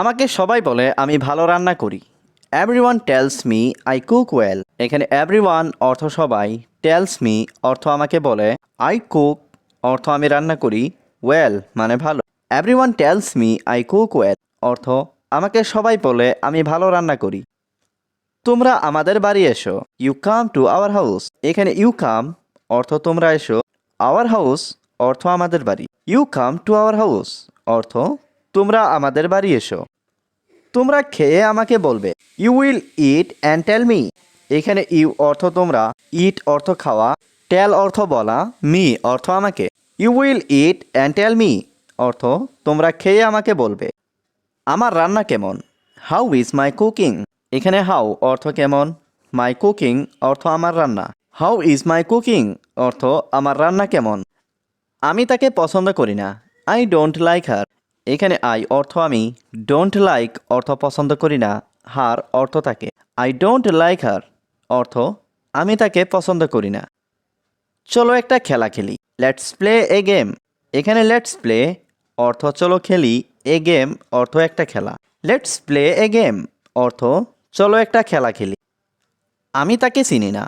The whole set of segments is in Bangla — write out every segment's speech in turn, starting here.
আমাকে সবাই বলে, আমি ভালো রান্না করি। Everyone tells me I cook well এখানে এভরিওয়ান অর্থ সবাই টেলস মি অর্থ আমাকে বলে আই কুক অর্থ আমি রান্না করি ওয়েল মানে ভালো। Everyone tells me I cook well অর্থ আমাকে সবাই বলে, আমি ভালো রান্না করি। তোমরা আমাদের বাড়ি এসো। You come to our house এখানে ইউ কাম অর্থ তোমরা এসো। আওয়ার হাউস অর্থ আমাদের বাড়ি। You come to our house অর্থ তোমরা আমাদের বাড়ি এসো। তোমরা খেয়ে আমাকে বলবে you will eat and tell me এখানে ইউ অর্থ তোমরা ইট অর্থ খাওয়া টেল অর্থ বলা মি অর্থ আমাকে। You will eat and tell me অর্থ তোমরা খেয়ে আমাকে বলবে। আমার রান্না কেমন? হাউ ইজ মাই কুকিং এখানে হাউ অর্থ কেমন? মাই কুকিং অর্থ আমার রান্না। হাউ ইজ মাই কুকিং অর্থ আমার রান্না কেমন? আমি তাকে পছন্দ করি না। আই ডোন্ট লাইক হার এখানে আই অর্থ আমি ডোন্ট লাইক অর্থ পছন্দ করি না, হার অর্থ তাকে। আই ডোন্ট লাইক হার অর্থ আমি তাকে পছন্দ করি না। চলো একটা খেলা খেলি। লেটস প্লে এ গেম এখানে লেটস প্লে অর্থ চলো খেলি এ গেম অর্থ একটা খেলা। লেটস প্লে এ গেম অর্থ চলো একটা খেলা খেলি। আমি তাকে চিনি না।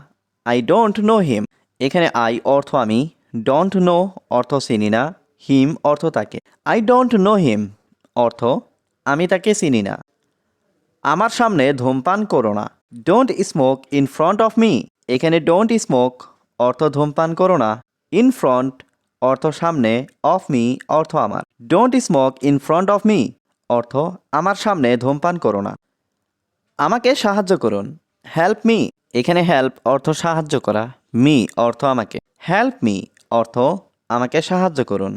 আই ডোন্ট নো হিম এখানে আই অর্থ আমি ডোন্ট নো অর্থ চিনি না। হিম অর্থ তাকে। আই ডোন্ট নো হিম অর্থ আমি তাকে চিনি না। আমার সামনে ধূমপান করো না। Don't smoke in front of me এখানে ডোন্ট স্মোক অর্থ ধূমপান করো না। ইন ফ্রন্ট অর্থ সামনে অফ মি অর্থ আমার। Don't smoke in front of me অর্থ আমার সামনে ধূমপান করো না। আমাকে সাহায্য করুন। হেল্প মি এখানে হেল্প অর্থ সাহায্য করা। মি অর্থ আমাকে। হেল্প মি অর্থ আমাকে সাহায্য করুন।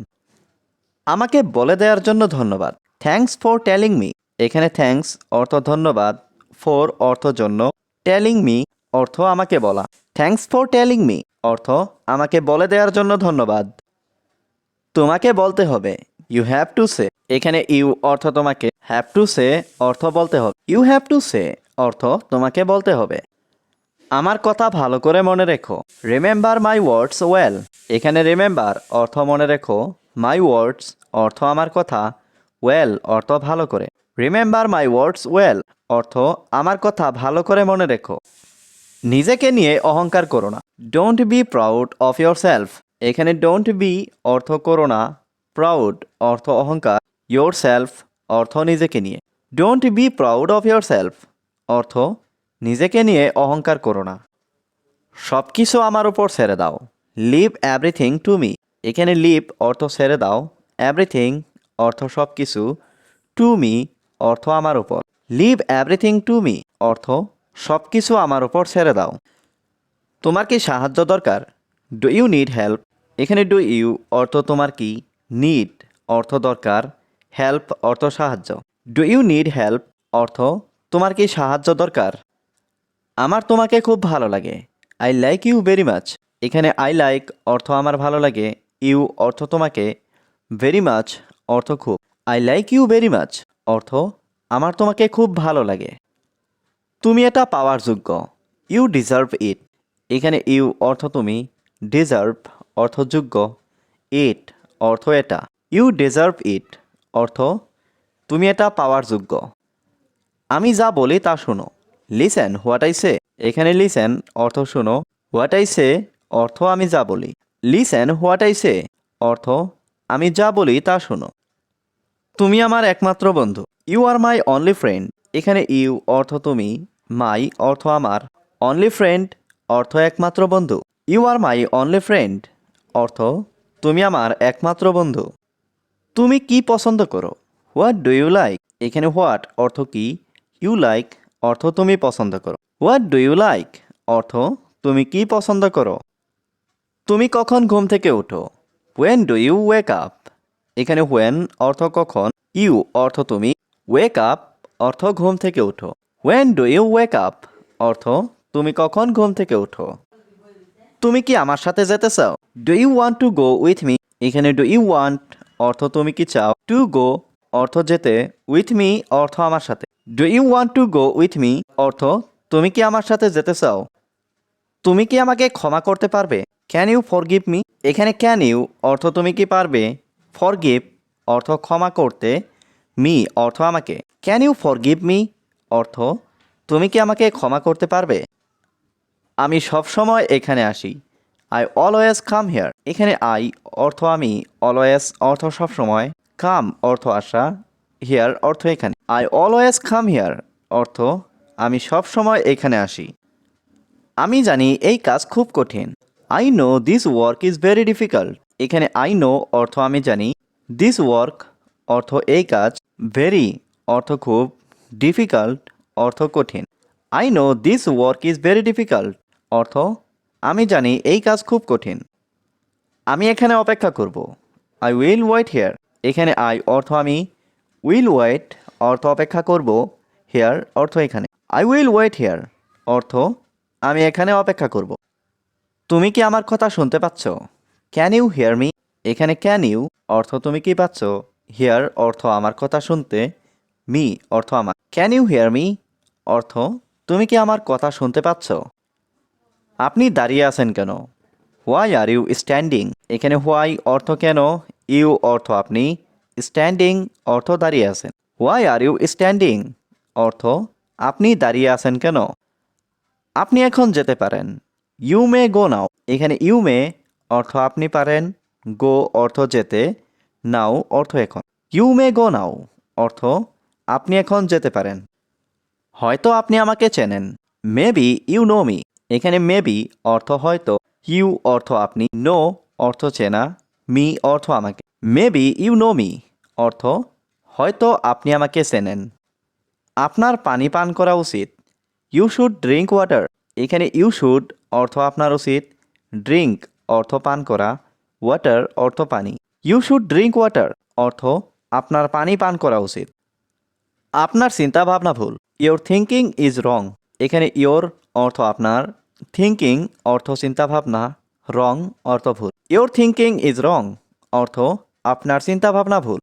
আমাকে বলে দেওয়ার জন্য ধন্যবাদ। থ্যাংকস ফর টেলিং মি এখানে থ্যাঙ্কস অর্থ ধন্যবাদ ফর অর্থ জন্য। টেলিং মি অর্থ আমাকে বলা। থ্যাংকস ফর টেলিং মি অর্থ আমাকে বলে দেওয়ার জন্য ধন্যবাদ। তোমাকে বলতে হবে ইউ হ্যাভ টু সে এখানে ইউ অর্থ তোমাকে হ্যাভ টু সে অর্থ বলতে হবে। ইউ হ্যাভ টু সে অর্থ তোমাকে বলতে হবে। আমার কথা ভালো করে মনে রেখো। রিমেম্বার মাই ওয়ার্ডস ওয়েল এখানে রিমেম্বার অর্থ মনে রেখো। মাই ওয়ার্ডস অর্থ আমার কথা ওয়েল অর্থ ভালো করে। রিমেম্বার মাই ওয়ার্ডস ওয়েল অর্থ আমার কথা ভালো করে মনে রেখো। নিজেকে নিয়ে অহংকার করো না। Don't be proud of yourself এখানে ডোন্ট বি অর্থ করো না। প্রাউড অর্থ অহংকার। ইয়োর সেলফ অর্থ নিজেকে নিয়ে। Don't be proud of yourself অর্থ নিজেকে নিয়ে অহংকার করো না। সব কিছু আমার উপর ছেড়ে দাও। লিভ এভরিথিং টু মি এখানে লিভ অর্থ ছেড়ে দাও এভরিথিং অর্থ সব কিছু টু মি অর্থ আমার উপর। লিভ এভরিথিং টু মি অর্থ সব কিছু আমার উপর ছেড়ে দাও। তোমার কি সাহায্য দরকার? ডু ইউ নিড হেল্প এখানে ডু ইউ অর্থ তোমার কি? নিড অর্থ দরকার হেল্প অর্থ সাহায্য। ডু ইউ নিড হেল্প অর্থ তোমার কি সাহায্য দরকার? আমার তোমাকে খুব ভালো লাগে। I like you very much এখানে আই লাইক অর্থ আমার ভালো লাগে। ইউ অর্থ তোমাকে ভেরি মাচ অর্থ খুব। I like you very much অর্থ, আমার তোমাকে খুব ভালো লাগে। তুমি এটা পাওয়ার যোগ্য। ইউ ডিজার্ভ ইট এখানে ইউ অর্থ তুমি ডিজার্ভ অর্থ যোগ্য। ইট অর্থ এটা। ইউ ডিজার্ভ ইট অর্থ, তুমি এটা পাওয়ার যোগ্য। আমি যা বলি তা শোনো। লিসেন হোয়াট আই সে এখানে লিসেন অর্থ শোনো। হোয়াট আই সে অর্থ আমি যা বলি। লিসেন হোয়াট আই সে অর্থ, আমি যা বলি তা শোনো। তুমি আমার একমাত্র বন্ধু। You are my only friend এখানে ইউ অর্থ তুমি মাই অর্থ আমার। অনলি ফ্রেন্ড অর্থ একমাত্র বন্ধু। You are my only friend অর্থ, তুমি আমার একমাত্র বন্ধু। তুমি কি পছন্দ করো? হোয়াট ডু ইউ লাইক এখানে হোয়াট অর্থ কি? ইউ লাইক অর্থ তুমি পছন্দ করো। হোয়াট ডু ইউ লাইক অর্থ, তুমি কি পছন্দ করো? তুমি কখন ঘুম থেকে ওঠো when do you wake up এখানে হোয়েন অর্থ কখন ইউ অর্থ তুমি ওয়েক আপ অর্থ ঘুম থেকে ওঠো when do you wake up অর্থ তুমি কখন ঘুম থেকে ওঠো তুমি কি আমার সাথে যেতে চাও? Do you want to go with me এখানে ডু ইউ ওয়ান্ট অর্থ তুমি কি চাও? টু গো অর্থ যেতে উইথ মি অর্থ আমার সাথে। Do you want to go with me অর্থ তুমি কি আমার সাথে যেতে চাও? তুমি কি আমাকে ক্ষমা করতে পারবে? ক্যান ইউ ফরগিভ মি এখানে ক্যান ইউ অর্থ তুমি কি পারবে? ফরগিভ অর্থ ক্ষমা করতে মি অর্থ আমাকে। Can you forgive me অর্থ, তুমি কি আমাকে ক্ষমা করতে পারবে? আমি সবসময় এখানে আসি। আই অলওয়েজ কাম হেয়ার এখানে আই অর্থ আমি অলওয়েজ অর্থ সবসময় কাম অর্থ আসা হিয়ার অর্থ এখানে। আই অলওয়েজ কাম হিয়ার অর্থ, আমি সবসময় এখানে আসি। আমি জানি এই কাজ খুব কঠিন। I know this work is very difficult এখানে আই নো অর্থ আমি জানি। দিস ওয়ার্ক অর্থ এই কাজ ভেরি অর্থ খুব ডিফিকাল্ট অর্থ কঠিন। I know this work is very difficult অর্থ আমি জানি এই কাজ খুব কঠিন। আমি এখানে অপেক্ষা করব। আই উইল ওয়েট হেয়ার এখানে আই অর্থ আমি উইল ওয়েট অর্থ অপেক্ষা করব। হেয়ার অর্থ এখানে। আই উইল ওয়েট হেয়ার অর্থ আমি এখানে অপেক্ষা করব। তুমি কি আমার কথা শুনতে পাচ্ছ? ক্যান ইউ হিয়ার মি এখানে ক্যান ইউ অর্থ তুমি কি পাচ্ছ? হিয়ার অর্থ আমার কথা শুনতে। মি অর্থ আমার। ক্যান ইউ হিয়ার মি অর্থ, তুমি কি আমার কথা শুনতে পাচ্ছ? আপনি দাঁড়িয়ে আছেন কেন? হোয়াই আর ইউ স্ট্যান্ডিং এখানে হোয়াই অর্থ কেন? ইউ অর্থ আপনি। স্ট্যান্ডিং অর্থ দাঁড়িয়ে আছেন। হোয়াই আর ইউ স্ট্যান্ডিং অর্থ, আপনি দাঁড়িয়ে আছেন কেন? আপনি এখন যেতে পারেন। You may go now. এখানে ইউ মে অর্থ আপনি পারেন, গো অর্থ যেতে, নাও অর্থ এখন। ইউ মে গো নাও অর্থ আপনি এখন যেতে পারেন। হয়তো আপনি আমাকে চেনেন। Maybe you know me. এখানে মেবি অর্থ হয়তো, ইউ অর্থ আপনি, নো অর্থ চেনা, মি অর্থ আমাকে। মেবি ইউ নো মি অর্থ হয়তো আপনি আমাকে চেনেন। আপনার পানি পান করা উচিত। You should drink water. এখানে ইউ শুড অর্থ আপনার উচিত। ড্রিঙ্ক অর্থ পান করা। ওয়াটার, অর্থ পানি। ইউ শুড ড্রিঙ্ক ওয়াটার, অর্থ আপনার পানি পান করা উচিত। আপনার চিন্তা ভাবনা ভুল। Your thinking is wrong. এখানে ইয়োর অর্থ আপনার। থিঙ্কিং অর্থ চিন্তা ভাবনা রং, অর্থ ভুল। Your thinking is wrong. অর্থ আপনার চিন্তা ভাবনা ভুল।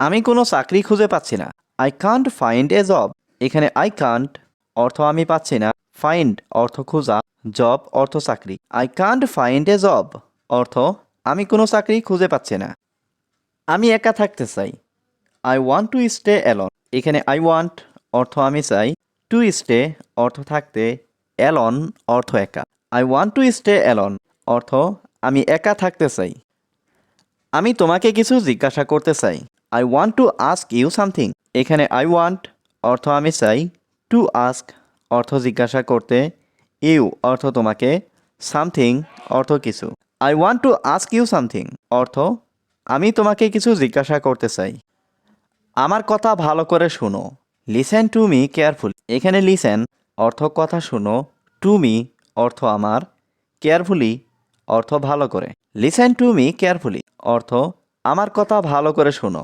আমি কোনো চাকরি খুঁজে পাচ্ছি না। I can't find a job. এখানে আই কান্ট, অর্থ আমি পাচ্ছি না। ফাইন্ড, অর্থ খোঁজা। জব অর্থ চাকরি। I can't find a job অর্থ, আমি কোনো চাকরি খুঁজে পাচ্ছি না। আমি একা থাকতে চাই। I want to stay alone এখানে আই ওয়ান্ট অর্থ আমি চাই। টু স্টে অর্থ থাকতে। অ্যালন অর্থ একা। I want to stay alone অর্থ, আমি একা থাকতে চাই। আমি তোমাকে কিছু জিজ্ঞাসা করতে চাই। I want to ask you something এখানে আই ওয়ান্ট অর্থ আমি চাই। টু আস্ক অর্থ জিজ্ঞাসা করতে। ইউ অর্থ তোমাকে সামথিং অর্থ কিছু। I want to ask you something অর্থ, আমি তোমাকে কিছু জিজ্ঞাসা করতে চাই। আমার কথা ভালো করে শুনো। লিসেন টু মি কেয়ারফুল এখানে লিসেন অর্থ কথা শুনো। টু মি অর্থ আমার। কেয়ারফুলি অর্থ ভালো করে। লিসেন টু মি কেয়ারফুলি অর্থ, আমার কথা ভালো করে শুনো।